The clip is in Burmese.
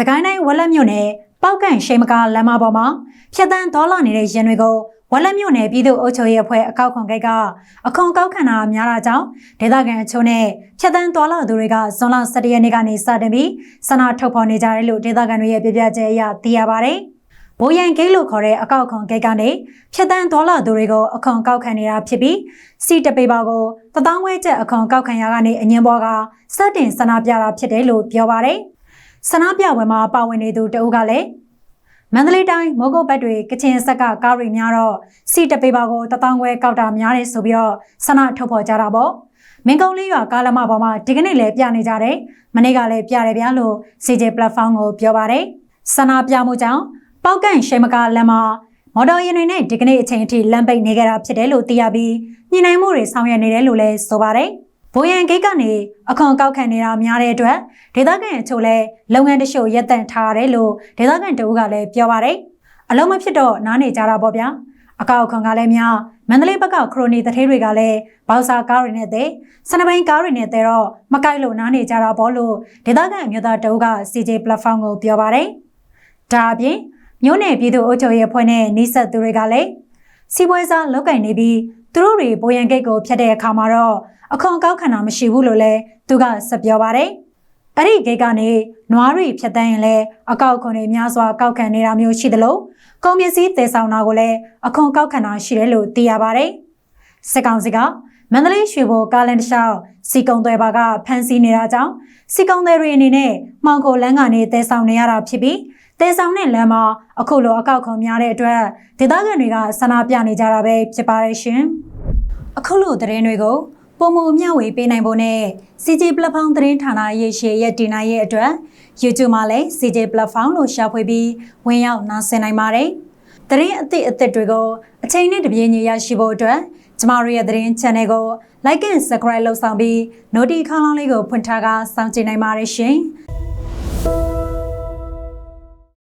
စကိုင်းတိုင်းဝက်လက်မြို့နယ်ပောက်ကန်ရှိမကာလမ်းမပေါ်မှာဖြတ်တန်းတော်လာနေတဲ့ရင်တွေကိုဝက်လက်မြို့နယ်ပြည်သူ့အုပ်ချုပ်ရေးအဖွဲ့အကောက်ခွန်ကိတ်ကအခွန်ကောက်ခံတာများတာကြောင့်ဒေသခံအချို့နဲ့ဖြတ်တန်းတော်လာသူတွေကဇွန်လ17ရက်နေ့ကနေစတင်ပြီးဆန္ဒထုတ်ဖော်နေကြတယ်လို့ဒေသခံတွေရဲ့ပြပြချက်အရသိရပါတယ်။ဘိုးရန်ဂိတ်လို့ခေါ်တဲ့အကောက်ခွန်ဂိတ်ကနေဖြတ်တန်းဒေါ်လာသူတွေကိုအခွန်ကောက်ခံနေတာဖြစ်ပြီးစီတပေပါကိုတသောင်းဝဲကျပ်အခွန်ကောက်ခံရကနေအငင်းပေါ်ကစတင်ဆန္ဒပြတာဖြစ်တယ်လို့ပြောပါတယ်။ ဆန္ဒပြပွဲမှာပါဝင်နေသူတဦးကလည်းမန္တလေးတိုင်းမိုးကုတ်ဘက်တွေကချင်ဆက်ကကားတွေများတော့စီတပေပါကိုတသောင်းဝဲကောက်တာများတယ်ဆိုပြီးတော့ဆန္ဒထုတ်ဖော်ကြတာပေါ့။မင်းကုန်းလေးရွာကားလမ်းမပေါ်မှာဒီကနေ့လည်းပြနေကြတယ်။မနေ့ကလည်းပြတယ်ဗျာလို့ CJ platform ကိုပြောပါတယ်။ဆန္ဒပြမှုကြောင့်ပောက်ကန်ရှိမကာလမ်းမှာမော်တော်ယာဉ်တွေနဲ့ဒီကနေ့အချိန်အထိလမ်းပိတ်နေကြတာဖြစ်တယ်လို့သိရပြီးညှိနှိုင်းမှုတွေဆောင်ရွက်နေတယ်လို့လည်းဆိုပါတယ်။ ဘိုးရန်ဂိတ်ကနေအခွန်ကောက်ခံနေတာများတဲ့အတွက်ဒေသခံအချို့လည်းလုပ်ငန်းတချို့ရပ်တန့်ထားရတယ်လို့ဒေသခံတဦးကလည်းပြောပါတယ်။အလုံးမဖြစ်တော့နားနေကြတာပေါ့ဗျာ။အကောက်ခွန်ကလည်းများမန္တလေးဘက်ကခရိုနီတထေးတွေကလည်းဘောက်ဆာကားတွေနဲ့တဲ့စနပိုင်းကားတွေနဲ့တဲ့တော့မကိုက်လို့နားနေကြတာပေါ့လို့ဒေသခံအမျိုးသားတဦးက CJ platform ကိုပြောပါတယ်။ဒါအပြင်မြို့နယ်ပြည်သူ့အုပ်ချုပ်ရေးအဖွဲ့နဲ့နှိစက်သူတွေကလည်းစီပွဲစားလောက်ကင်နေပြီး သူတို့တွေဘိုးရန်ဂိတ်ကိုဖျက်တဲ့အခါမှာတော့အခွန်ကောက်ခံတာမရှိဘူးလို့လည်းသူကဆက်ပြောပါတယ်။အဲ့ဒီဂိတ်ကနေနွားတွေဖျက်တမ်းရင်လည်းအကောက်ခွန်တွေများစွာကောက်ခံနေတာမျိုးရှိသလိုကုန်ပစ္စည်းတည်ဆောင်တာကိုလည်းအခွန်ကောက်ခံတာရှိတယ်လို့သိရပါတယ်။စစ်ကောင်စီကမန္တလေးရွှေဘိုကားလန်တလျှောက်စီကုံသွဲပါကဖမ်းဆီးနေတာကြောင့်စီကုံသွဲတွေအနေနဲ့မှောင်ခိုလန်းကနေတည်ဆောင်နေရတာဖြစ်ပြီး တဲဆောင်တဲ့လမ်းမှာအခုလိုအကောက်ခွန်များတဲ့အတွက်ဒေသခံတွေကဆန္ဒပြနေကြတာပဲဖြစ်ပါတယ်ရှင်။အခုလိုသတင်းတွေကိုပုံမမျှဝေပေးနိုင်ဖို့နဲ့ CJ Platform သတင်းဌာနရဲ့ရှေ့ရဲ့တင်နိုင်ရဲ့အတွက် YouTube မှာလည်း CJ Platform လို့ရှာဖွေပြီးဝင်ရောက်နားဆင်နိုင်ပါတယ်။သတင်းအသစ်အသစ်တွေကိုအချိန်နဲ့တပြေးညီရရှိဖို့အတွက်ကျမတို့ရဲ့သတင်း channel ကို like and subscribe လုပ်ဆောင်ပြီး notification လေးကိုဖွင့်ထားကစောင့်ကြည့်နိုင်ပါတယ်ရှင်။